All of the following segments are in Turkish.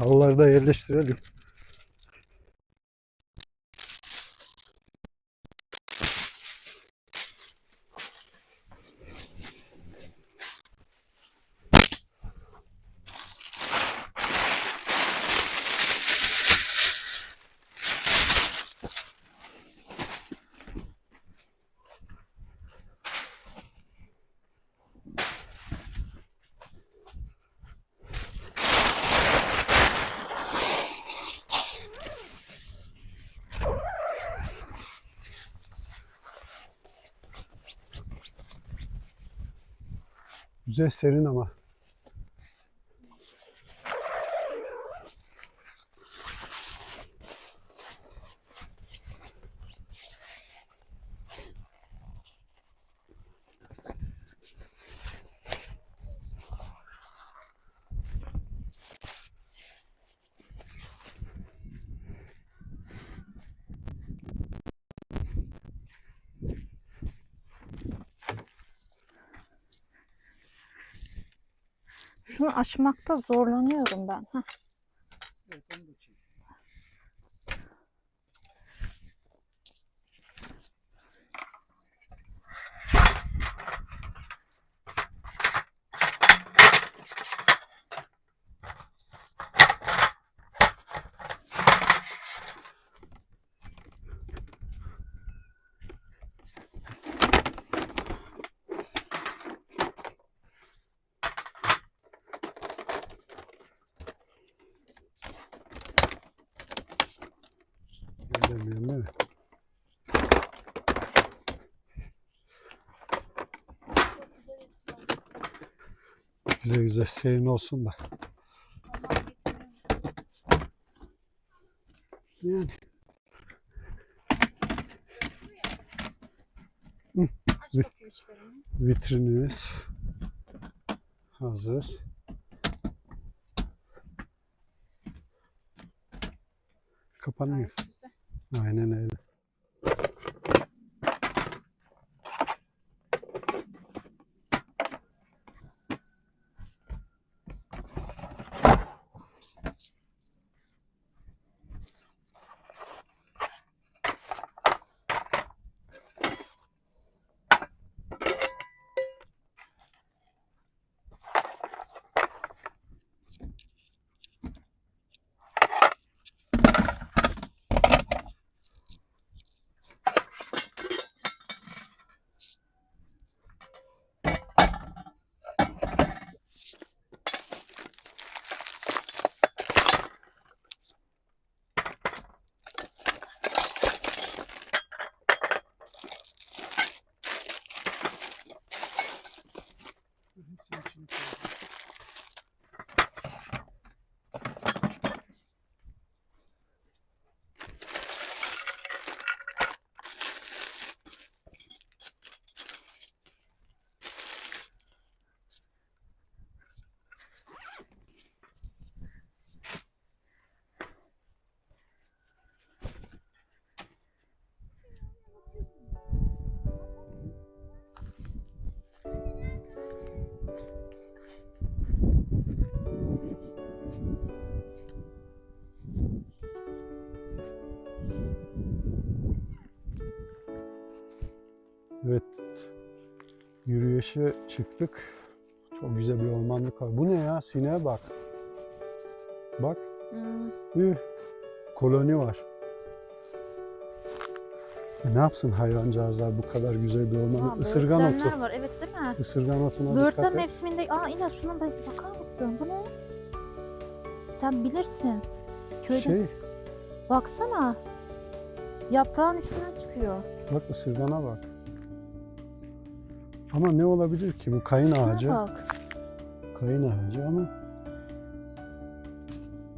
Evet, halıları da yerleştirelim. Güzel serin ama. Şunu açmakta zorlanıyorum ben. Heh. Göremiyorum değil mi? Güzel güzel serin olsun da. Yani Vit- vitrinimiz hazır. Kapanmıyor. Aynen öyle. Yürüyüşe çıktık. Çok güzel bir ormanlık var. Bu ne ya? Sineğe bak. Bak. Hmm, Üh. Koloni var. E ne yapsın hayvancağızlar bu kadar güzel bir aa, ormanlık? Isırgan otu. var. Evet değil mi? Isırgan otuna Böğürtlen dikkat et. mevsiminde... Aa İlyas şuna da bakar mısın? Bu ne? Sen bilirsin. Köyde Şey, baksana. Yaprağın üstünden çıkıyor. bak ısırgana bak. Ama ne olabilir ki? Bu kayın Şuna ağacı. bak. Kayın ağacı ama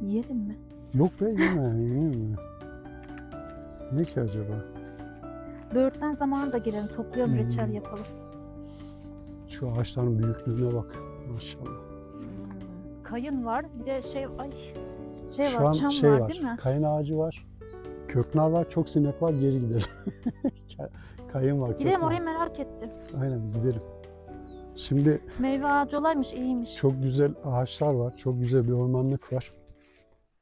Yiyelim mi? yok be yeme, yenir mi? Ne ki acaba? Böğürtlen zamanı da girelim. Toplayalım Hmm. reçel yapalım. Şu ağaçların büyüklüğüne bak. Maşallah. Hmm, Kayın var. Bir de şey ay şey Şu var. an çam şey var, var. değil mi? Kayın ağacı var. Köknar var. Çok sinek var. Geri gidelim. Ka- Kayın var. Gidelim köknar. orayı merak ettim. Aynen gidelim. Şimdi Meyve ağacı olaymış iyiymiş. çok güzel ağaçlar var. Çok güzel bir ormanlık var.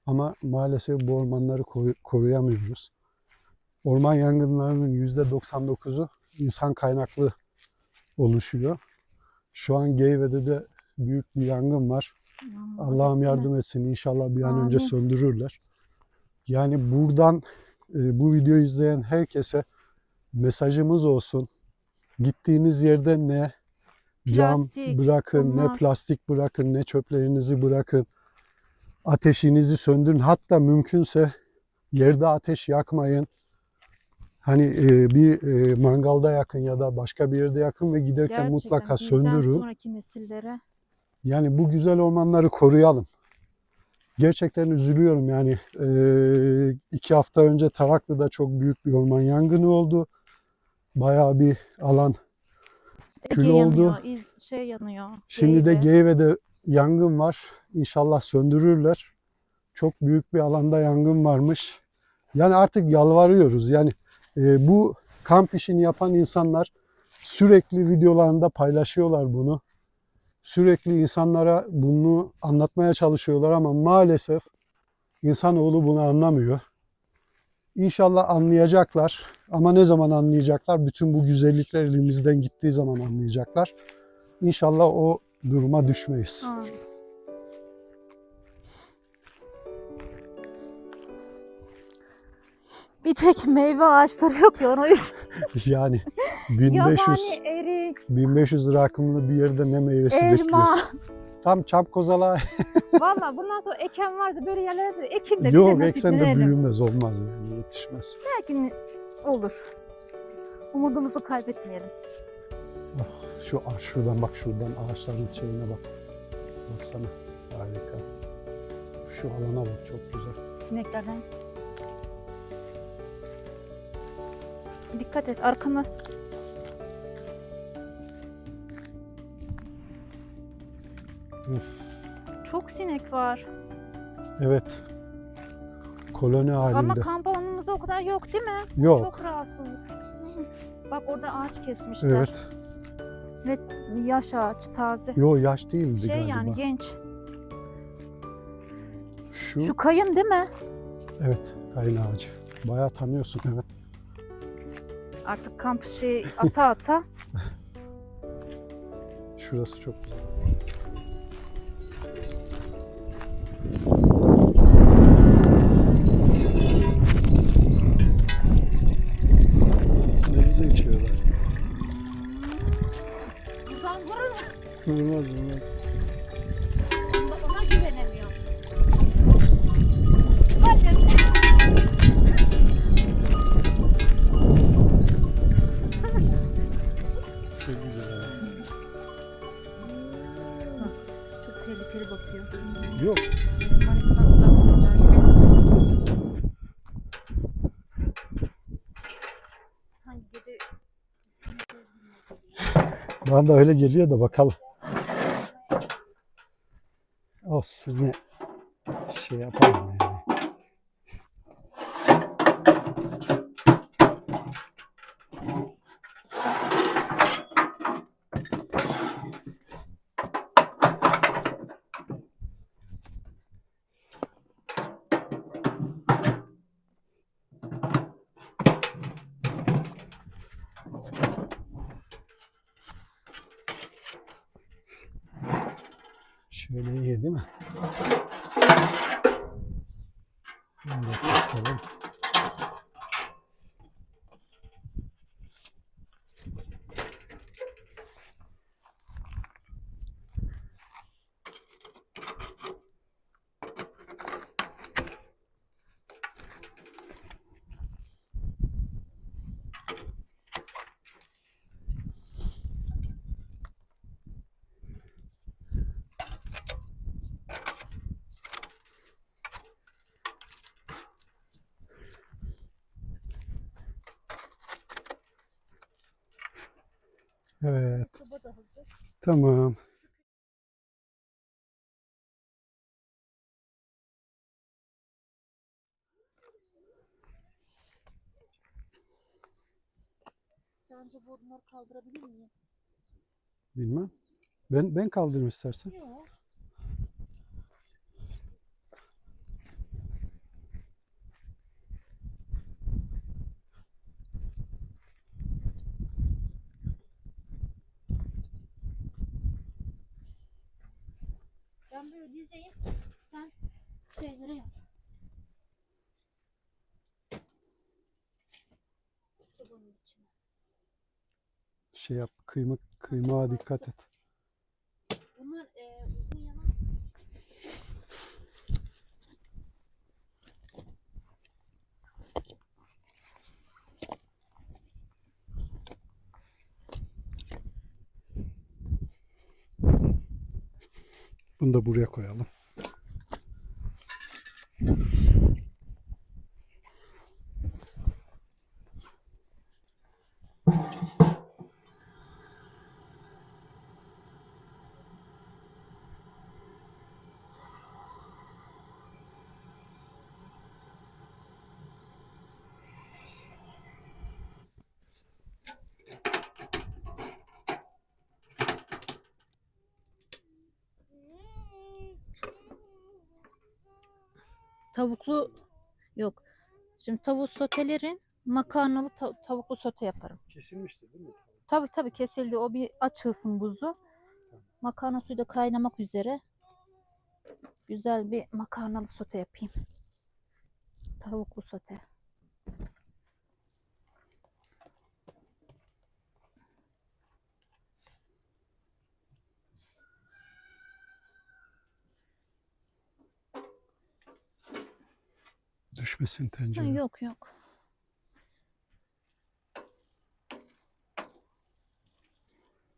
Ama maalesef bu ormanları koru- koruyamıyoruz. Orman yangınlarının %99'u insan kaynaklı oluşuyor. Şu an Geyve'de de büyük bir yangın var. Allah'ım yardım etsin. İnşallah bir an önce söndürürler. Yani buradan e, bu videoyu izleyen herkese mesajımız olsun. Gittiğiniz yerde ne cam Plastik, bırakın, ne bunlar. plastik bırakın, ne çöplerinizi bırakın. Ateşinizi söndürün. Hatta mümkünse yerde ateş yakmayın. Hani e, bir e, mangalda yakın ya da başka bir yerde yakın ve giderken Gerçekten mutlaka söndürün. sonraki nesillere Yani bu güzel ormanları koruyalım. Gerçekten üzülüyorum yani eee, iki hafta önce Taraklı'da çok büyük bir orman yangını oldu. Bayağı bir alan. Ege Kül yanıyor, oldu. iz, şey yanıyor. Şimdi de Geyve. Geyve'de yangın var. İnşallah söndürürler. Çok büyük bir alanda yangın varmış. Yani artık yalvarıyoruz. Yani eee, bu kamp işini yapan insanlar sürekli videolarında paylaşıyorlar bunu. Sürekli insanlara bunu anlatmaya çalışıyorlar ama maalesef insanoğlu bunu anlamıyor. İnşallah anlayacaklar ama ne zaman anlayacaklar? Bütün bu güzellikler elimizden gittiği zaman anlayacaklar. İnşallah o duruma düşmeyiz. Ha. Bir tek meyve ağaçları yok ya Yani 1500 Yabani erik, 1500 rakımlı bir yerde ne meyvesi elma. bekliyoruz. Tam çam kozala Valla bundan sonra eken varsa böyle yerlere de ekin de yok eksen de büyümez olmaz yani yetişmez. Belki olur. Umudumuzu kaybetmeyelim. Ah, şu ah, şuradan bak şuradan ağaçların şeyine bak. Baksana harika. Şu alana bak çok güzel. Sineklerden. Dikkat et arkana. Üf, Çok sinek var. evet. Koloni Ama halinde. kamp alanımızda o kadar yok değil mi? Yok. Çok rahatsız. Bak orada ağaç kesmişler. Evet. Ve yaş ağaç taze. Yo yaş değildi Şey galiba. yani genç. Şu, Şu kayın değil mi? evet kayın ağacı. Bayağı tanıyorsun evet. Artık kamp şey ata ata. Şurası çok güzel. Vurmaz vurmaz. Ona güvenemiyorum. Çok güzel. ha. Bakıyor. Yok. Manisadan uzak öyle geliyor da bakalım. Olsun ne şey yapalım yani. Şöyle iyi değil mi? Bunu da Tamam. Sence bunları kaldırabilir miyim? Bilmem. Ben ben kaldırayım istersen. Yok. Ben böyle dizeyim. Sen şeyleri yap. Sobanın içine. Şey yap. Kıyma kıymağa dikkat et. Bunlar e, uzun yana Bunu da buraya koyalım. Tavuklu yok. Şimdi tavuğu sotelerin makarnalı ta- tavuklu sote yaparım. Kesilmişti değil mi? Tabi tabi kesildi. O bir açılsın buzu. Makarna suyu da kaynamak üzere. Güzel bir makarnalı sote yapayım. Tavuklu sote. Düşmesin Ha, tencere. yok yok.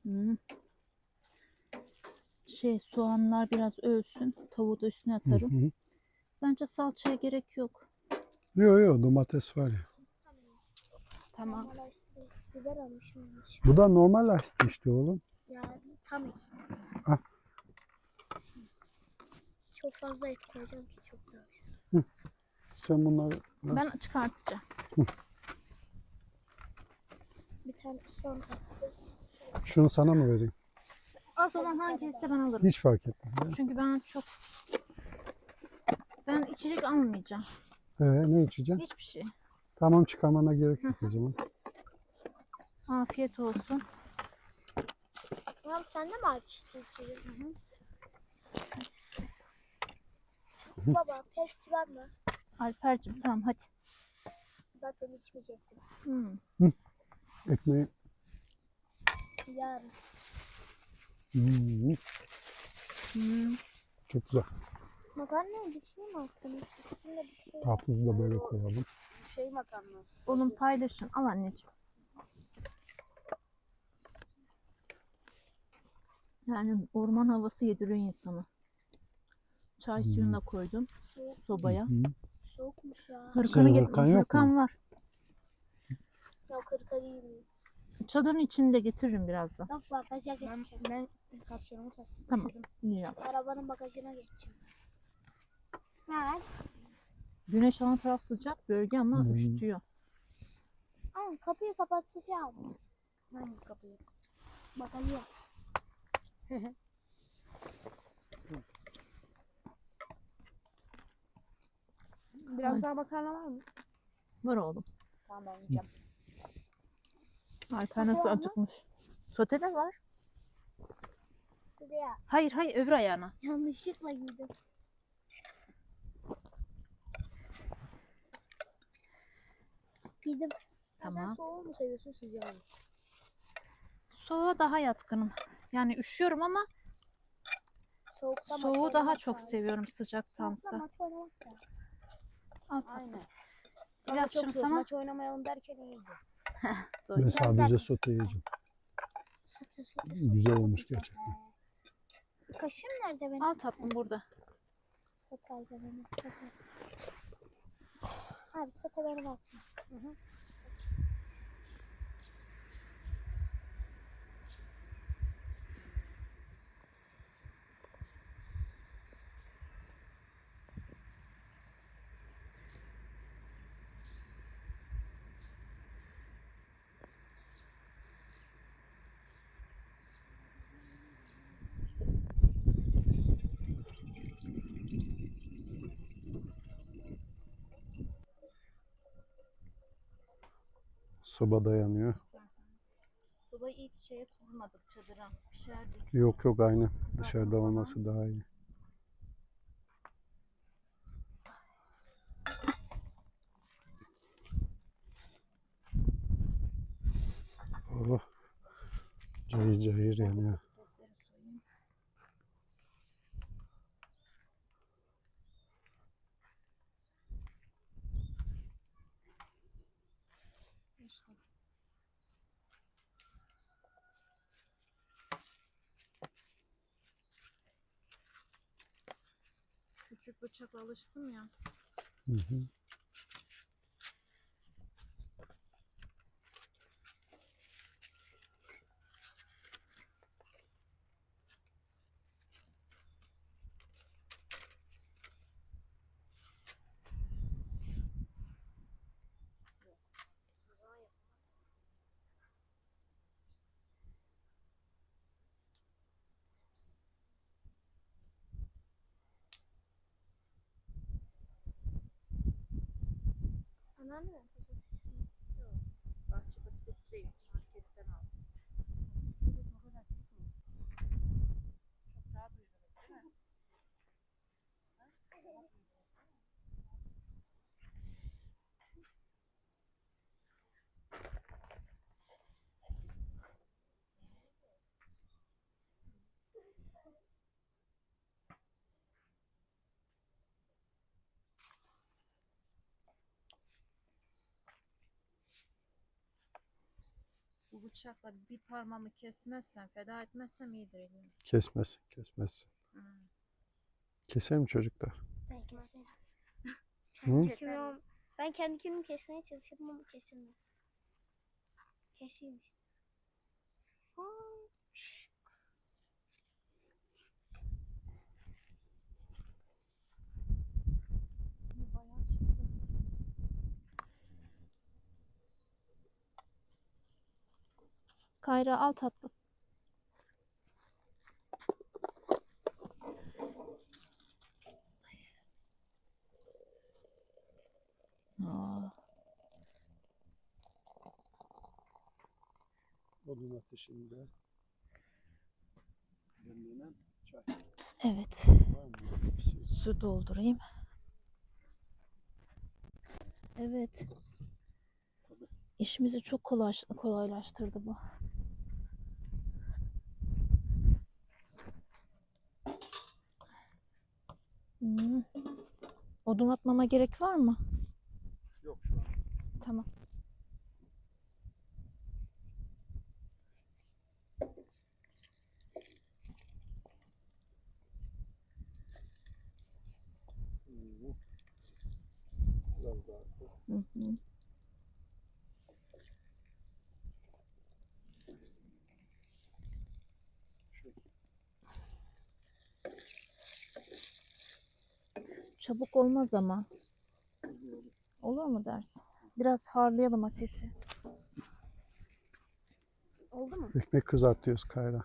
Hmm. Şey soğanlar biraz ölsün. Tavuğu da üstüne Hı atarım. hı. Bence salçaya gerek yok. Yo yo domates var ya. Tamam. Biber almışım. Bu da normal lastik işte oğlum. Yani tam et. Ah. Çok fazla et koyacağım ki çok daha güzel. Sen bunları Ben çıkartacağım. Bir tane son şunu sana mı vereyim? O zaman hangisi ben alırım. Hiç fark etmez. ya. Çünkü ben çok ben içecek almayacağım. Ee, ne içeceksin? Hiçbir şey. Tamam çıkarmana gerek yok o zaman. Afiyet olsun. Ya sen de mi açtın? Baba Pepsi var mı? Alper'cim tamam hadi. Zaten içmeyecektim. Hmm. Ekmeği. Yarın. Hmm, Hmm. çok güzel. Makarnaya bir şey mi attınız? Üstünde bir şey. Karpuzu da böyle koyalım. Şey makarna. Oğlum paylaşın. Al anneciğim. Yani orman havası yediriyor insanı. Çay suyunu da koydum sobaya. Hı hı. Soğukmuş ya. Hırkanı Senin get- hırkan yok mu? hırkan var. Ya kırka giymiyor. Çadırın içinde getiririm birazdan. Yok bagaja geçeceğim. Ben, ben kapşonumu taktım. Tamam. İyi yap. Arabanın bagajına geçeceğim. Ne? Güneş alan taraf sıcak bölge ama Hmm. üşütüyor. Aa, kapıyı kapatacağım. Hangi kapıyı? Bagajı. Biraz Ay. daha makarna var mı? Var oğlum. Tamam ben yiyeceğim. Sote nasıl var mı? acıkmış. Sote de var. Bir de ya Hayır hayır öbür ayağına. yanlışlıkla. Giydim. Ya Sen Tamam. soğuğu mu seviyorsun sıcağı mı? Soğuğa daha yatkınım. Yani üşüyorum ama Soğukta maç soğuğu daha oynamak çok lazım. seviyorum Soğukta sıcaktansa. maç oynamak lazım. Al tatlım. Aynen. Ama Biraz çok şimdi soğuk. sana Maç oynamayalım derken iyiydi. Ben sadece sote yiyeceğim. Sote, sote, sote, Güzel olmuş gerçekten. Kaşığım nerede benim? Al tatlım burada. Sote alacağım sote. Abi sote benim olsun. Hı hı. Soba dayanıyor. Sobayı ilk şeye kurmadık çadıra. Pişerdik. Yok yok aynı. Dışarıda olması daha iyi. Oh. Cayır cayır yanıyor. İşte. Küçük bıçakla alıştım ya. Hı hı. Anneanne. Bahçe patatesi değil. Marketten aldım. Bu bıçakla bir parmağımı kesmezsem, feda etmezsem iyidir elimiz. Kesmesin, kesmesin. Hmm. Keser mi çocuklar? Ben keserim. Hı? Ben kendi kendimi kesmeye çalışırım ama kesilmez. Keseyim işte. Kayra al tatlım. Odun ateşinde demlenen çay evet. Su doldurayım. Evet. İşimizi çok kolay, kolaylaştırdı bu. Hmm. Odun atmama gerek var mı? Yok şu an. Tamam. Biraz daha. Hı hı. Çabuk olmaz ama. Olur mu dersin? Biraz harlayalım ateşi. Oldu mu? Ekmek kızartıyoruz Kayra.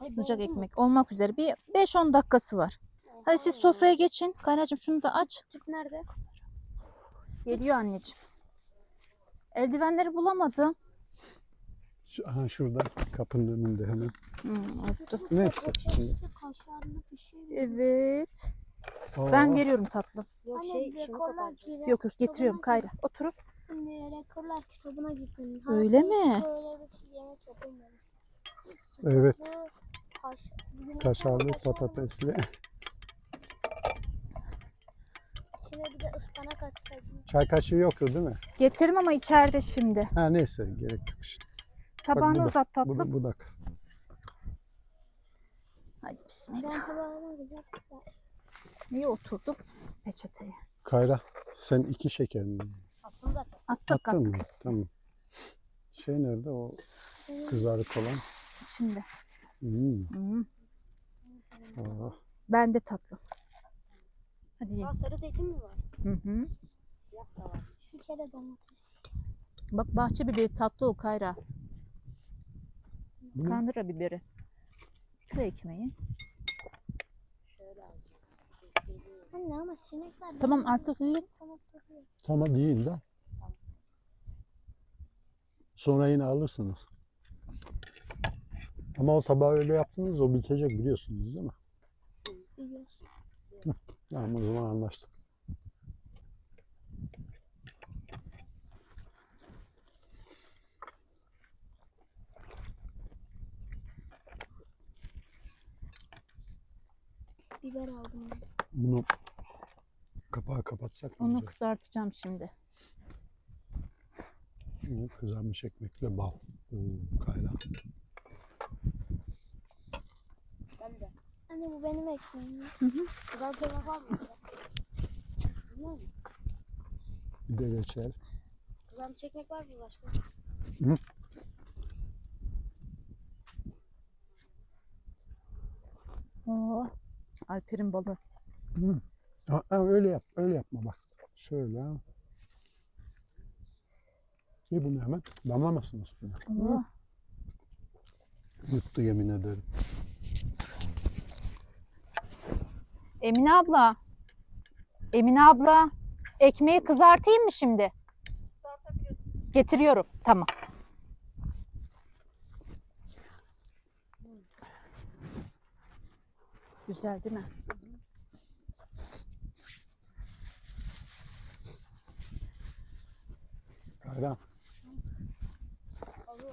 Ay, Sıcak oldu mu? ekmek olmak üzere. Bir 5-10 dakikası var. Hadi siz sofraya geçin. Kaynacığım şunu da aç. Süt nerede? Geliyor anneciğim. Eldivenleri bulamadım. Şu, aha şurada kapının önünde hemen. Hmm, unuttum. Neyse. Şimdi. Kaşarlı şey. Evet. Ben veriyorum tatlım. Yok şey rekorlar kitabına Yok yok getiriyorum Kayra. Oturup. rekorlar kitabına gittim. Öyle mi? Hiç böyle bir yemek yapılmamıştı. Evet. Kaş, Kaşarlı kaşarlı, patatesli. İçine bir de ıspanak atsaydım. Çay kaşığı yoktu değil mi? Getiririm ama içeride şimdi. Ha neyse gerek yok işte. Tabağını da- uzat Bu, tatlım. da- bu da. Hadi bismillah. Ben tabağıma güzel Niye oturdum? Peçeteye. Kayra sen iki şeker mi? attım zaten. Attık Attın mı? attık hepsini. Tamam. Şey nerede o kızarık olan? Şimdi. Hmm. Hmm. aa. Ben de tatlım. Hadi yiyin. Aa, sarı zeytin mi var? Hı hı. Bir kere domates. Bak bahçe biberi tatlı o Kayra. Ne? Kandıra biberi. Şu ekmeği. Anne ama sinekler. Tamam artık duruyor. Tamam değil de. Sonra yine alırsınız. Ama o tabağı öyle yaptınız o bitecek biliyorsunuz değil mi? Biliyorsun. Tamam o zaman anlaştık. Biber aldım ben. Bunu kapağı kapatsak mı? Onu acaba? kızartacağım şimdi. Evet, kızarmış ekmekle bal. Oo, kaynağı. Ben de. Anne bu benim ekmeğim. Hı hı. Güzel var mı? Bir de reçel. Kızarmış ekmek var mı başka? Oo, Alper'in balı. Hı. Ha, ha, öyle yap, öyle yapma bak. Şöyle. İyi bunu hemen. Damlamasın üstüne. Oo. Yuttu yemin ederim. Emine abla. Emine abla. Ekmeği kızartayım mı şimdi? Getiriyorum. Tamam. Güzel değil mi? Kayran.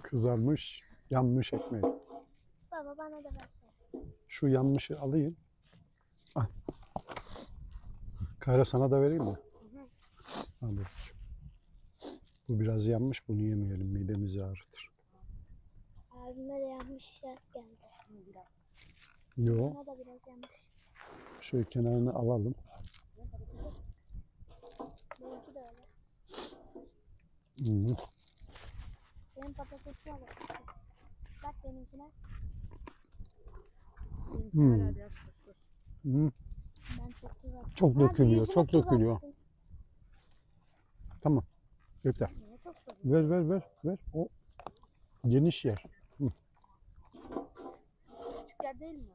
Kızarmış, yanmış ekmek. Baba bana da versene. Şu yanmışı alayım. Al. Kayra sana da vereyim mi? Al. Bu biraz yanmış, bunu yemeyelim. Midemizi ağrıtır. Abime de yanmış yer geldi. Biraz. Yo, Bana da biraz yanmış. şöyle kenarını alalım. Benimki de öyle. Hı. Benim patatesime bak işte. Bak benimkine. Hmm. Hı. Ben çok attım. Çok dökülüyor, çok dökülüyor. Tamam. Yeter. Ver ver ver ver. O geniş yer. Küçük yer değil mi?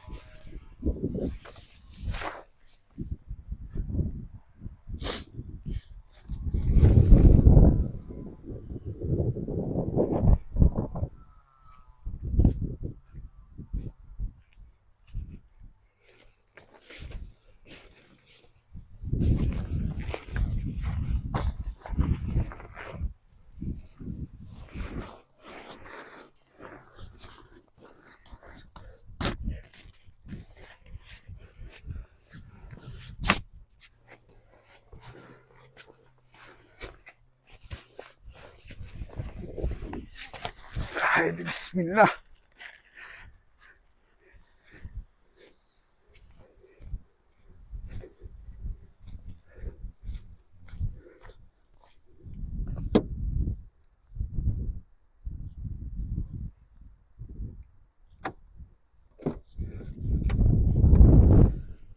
Haydi bismillah.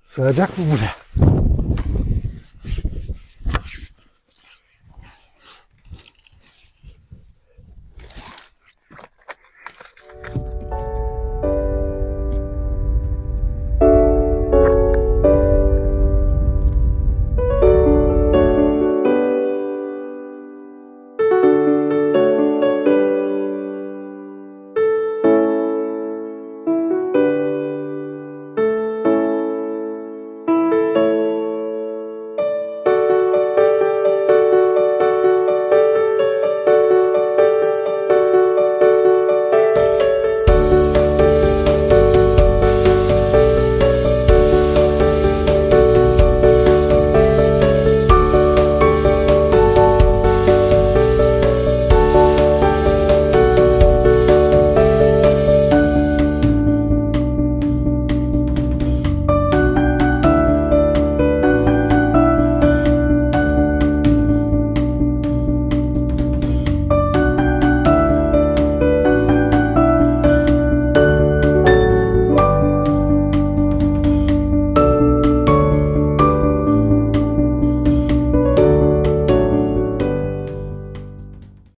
Sığacak mı buraya?